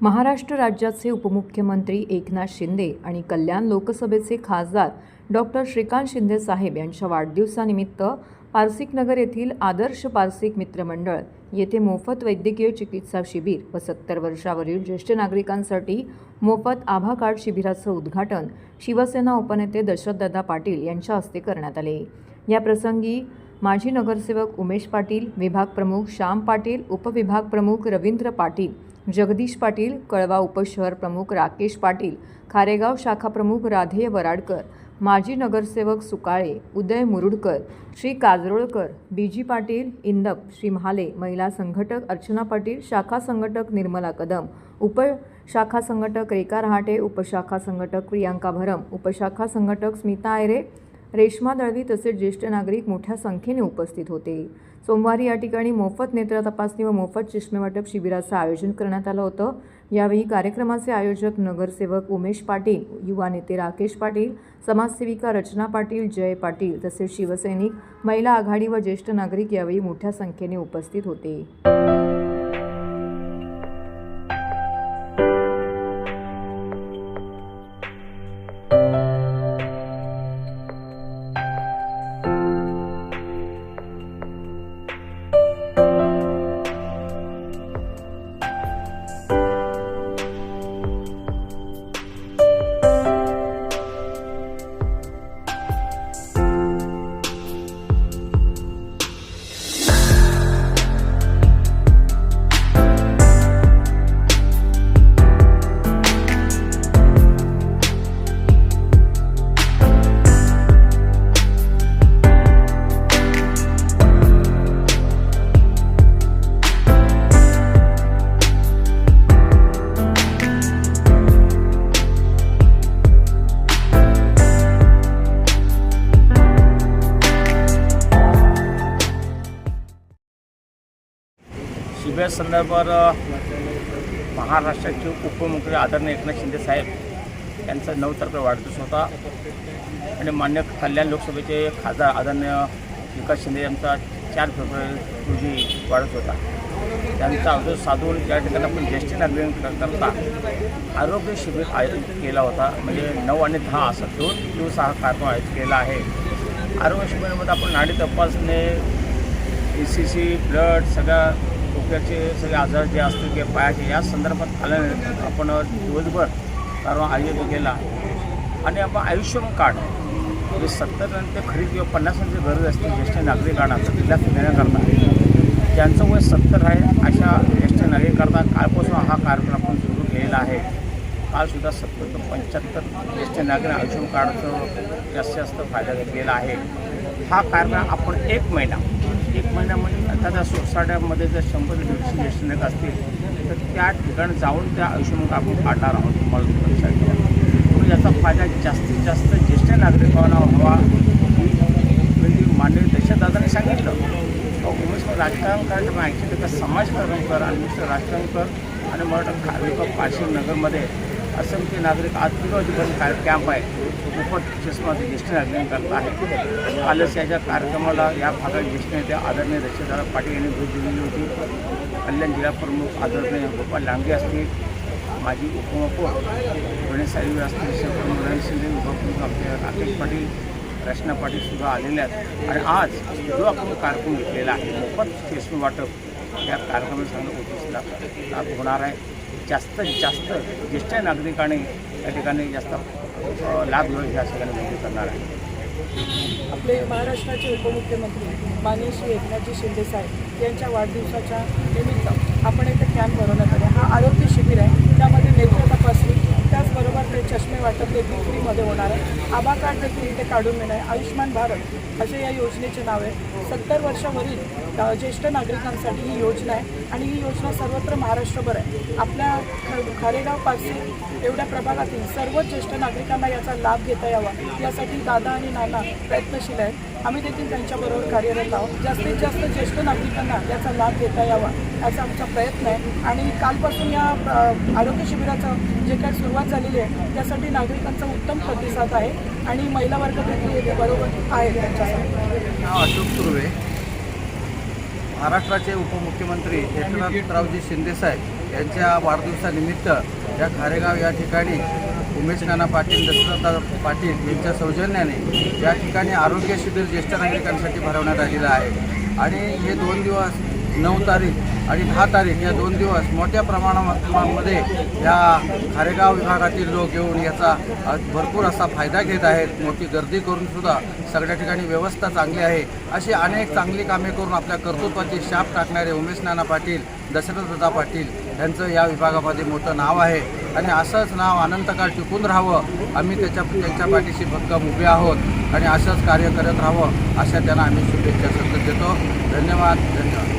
महाराष्ट्र राज्याचे उपमुख्यमंत्री एकनाथ शिंदे आणि कल्याण लोकसभेचे खासदार डॉक्टर श्रीकांत शिंदे साहेब यांच्या वाढदिवसानिमित्त पारसिक नगर येथील आदर्श पारसिक मित्रमंडळ येथे मोफत वैद्यकीय चिकित्सा शिबिर व सत्तर वर्षावरील ज्येष्ठ नागरिकांसाठी मोफत आभा कार्ड शिबिराचं उद्घाटन शिवसेना उपनेते दशरथदादा पाटील यांच्या हस्ते करण्यात आले. या प्रसंगी माजी नगरसेवक उमेश पाटील विभाग प्रमुख श्याम पाटील उपविभाग प्रमुख रवींद्र पाटील जगदीश पाटील कळवा उपशहर प्रमुख राकेश पाटील खारेगाव शाखा प्रमुख राधेय वराडकर माजी नगरसेवक सुकाळे उदय मुरुडकर श्री काजरोळकर बीजी पाटील इंदप श्री महाले महिला संघटक अर्चना पाटील शाखा संघटक निर्मला कदम उपशाखा संघटक रेखा रहाटे उपशाखा संघटक प्रियांका भरम उपशाखा संघटक स्मिता आयरे रेश्मा दळवी तसेच ज्येष्ठ नागरिक मोठ्या संख्येने उपस्थित होते. सोमवारी या ठिकाणी मोफत नेत्र तपासणी व मोफत चष्मे वाटप शिबिराचं आयोजन करण्यात आलं होतं. यावेळी कार्यक्रमाचे आयोजक नगरसेवक उमेश पाटील युवा नेते राकेश पाटील समाजसेविका रचना पाटील जय पाटील तसेच शिवसैनिक महिला आघाडी व ज्येष्ठ नागरिक यावेळी मोठ्या संख्येने उपस्थित होते. शिबिर संदर्भात महाराष्ट्राचे उपमुख्यमंत्री आदरणीय एकनाथ शिंदे साहेब यांचा नऊ तारखेला वाढदिवस होता. आणि मान्य कल्याण लोकसभेचे खासदार आदरणीय विकास शिंदे यांचा चार फेब्रुवारी रोजी वाढत होता. त्यांचा अवधूत साधून या ठिकाणी आपण ज्येष्ठ नागरिकांकरता आरोग्य शिबिर आयोजित केला होता. म्हणजे नऊ आणि दहा असा दोन दिवस हा कार्यक्रम आयोजित केला आहे. आरोग्य शिबिरामध्ये आपण नाडी तपासणे ए सी सी ब्लड सगळ्या डोक्याचे सगळे आजार जे असतील किंवा पायाचे या संदर्भात आल्याने आपण दिवसभर कार्यक्रम आयोजित केला. आणि आपण आयुष्यमान कार्ड म्हणजे सत्तर खरी किंवा पन्नासांची गरज असते ज्येष्ठ नागरिकांना जिल्ह्यात देण्याकरता. ज्यांचं वय सत्तर आहे अशा ज्येष्ठ नागरिकांना कालपासून हा कार्यक्रम आपण सुरू केलेला आहे. कालसुद्धा सत्तर ते पंच्याहत्तर ज्येष्ठ नागरिक आयुष्यमान कार्डचं जास्तीत जास्त फायदा घेतलेला आहे. हा कार्यक्रम आपण एक महिना एक महिन्यामध्ये म्हणजे एखाद्या सोसायट्यामध्ये जर शंभर दीडशे ज्येष्ठ नागरिक असतील तर त्या ठिकाणी जाऊन त्या आयुष्यमुख आपण काढणार आहोत तुम्हाला लक्षात म्हणून याचा फायदा जास्तीत जास्त ज्येष्ठ नागरिकांना व्हावा ही म्हणजे माननीय दशदादाने सांगितलं. उमेश राजकारण करायचं ॲक्च्युली तर समाजकारण कर आणि नुसतं राजकारण कर आणि मला वाटतं खारवेका पाचशे नगरमध्ये असंख्य नागरिक आज दिवसभर काय कॅम्प आहे. मोफत चष्माचे ज्येष्ठ नागरिकांकरता आहे कालच याच्या कार्यक्रमाला या भागात ज्येष्ठ नेते आदरणीय दक्षदारा पाटील यांनी भेट दिलेली होती. कल्याण जिल्हा प्रमुख आदरणीय गोपाल लांगे असतील माजी उपमुख्य गणेश साहेब असतील शिवप्रमुख गणेश शिंदे उपप्रमुख आपले राकेश पाटील रचना पाटील सुद्धा आलेले आहेत. आणि आज जो आपण कार्यक्रम घेतलेला आहे मोफत चष्मा वाटप या कार्यक्रमात चांगलं उद्दिष्ट होणार आहे. जास्तीत जास्त ज्येष्ठ नागरिकांनी या ठिकाणी जास्त लाभ घेऊन या ठिकाणी विनंती करणार आहे. आपले महाराष्ट्राचे उपमुख्यमंत्री माननीय श्री एकनाथजी शिंदे साहेब यांच्या वाढदिवसाच्या निमित्त आपण एक कॅम्प भरवण्यात आला. हा आरोग्य शिबिर आहे. त्यामध्ये नेत्र तपासणी त्याचबरोबर ते चष्मे वाटप देखील फ्रीमध्ये होणार आहे. आभा कार्ड देखील इथे काढून मिळणार आहे. आयुष्यमान भारत असे या योजनेचे नाव आहे. सत्तर वर्षावरील ज्येष्ठ नागरिकांसाठी ही योजना आहे. आणि ही योजना सर्वत्र महाराष्ट्रभर आहे. आपल्या ख- खारेगाव पाचशे एवढ्या प्रभागातील सर्व ज्येष्ठ नागरिकांना याचा लाभ घेता यावा. यासाठी दादा आणि नाना प्रयत्नशील आहेत. आम्ही देखील त्यांच्याबरोबर कार्यरत आहोत. जास्तीत जास्त ज्येष्ठ नागरिकांना याचा लाभ घेता यावा याचा आमचा प्रयत्न आहे. आणि कालपासून या आरोग्य शिबिराचं जे काही सुरुवात झालेली आहे त्या यासाठी नागरिकांचा उत्तम प्रतिसाद आहे आणि महिला वर्ग बरोबर आहे त्यांच्यासाठी. अशोक सुर्वे महाराष्ट्राचे उपमुख्यमंत्री एकनाथरावजी शिंदेसाहेब यांच्या वाढदिवसानिमित्त या खारेगाव या ठिकाणी उमेश नाना पाटील दशरथ पाटील यांच्या सौजन्याने या ठिकाणी आरोग्य शिबिर ज्येष्ठ नागरिकांसाठी भरवण्यात आलेलं आहे. आणि हे दोन दिवस नऊ तारीख आणि दहा तारीख या दोन दिवस मोठ्या प्रमाणामध्ये या खारेगाव विभागातील लोक येऊन याचा भरपूर असा फायदा घेत आहेत. मोठी गर्दी करून सुद्धा सगळ्या ठिकाणी व्यवस्था चांगली आहे. अशी अनेक चांगली कामे करून आपल्या कर्तृत्वाची शाप टाकणारे उमेश नाना पाटील दशरथदा पाटील यांचं या विभागामध्ये मोठं नाव आहे. आणि असंच नाव अनंतकाळ टिकून राहावं आम्ही त्याच्या त्यांच्या पाठीशी भक्कम उभे आहोत आणि असंच कार्य करत राहावं अशा त्यांना आम्ही शुभेच्छा सतत देतो. धन्यवाद धन्यवाद.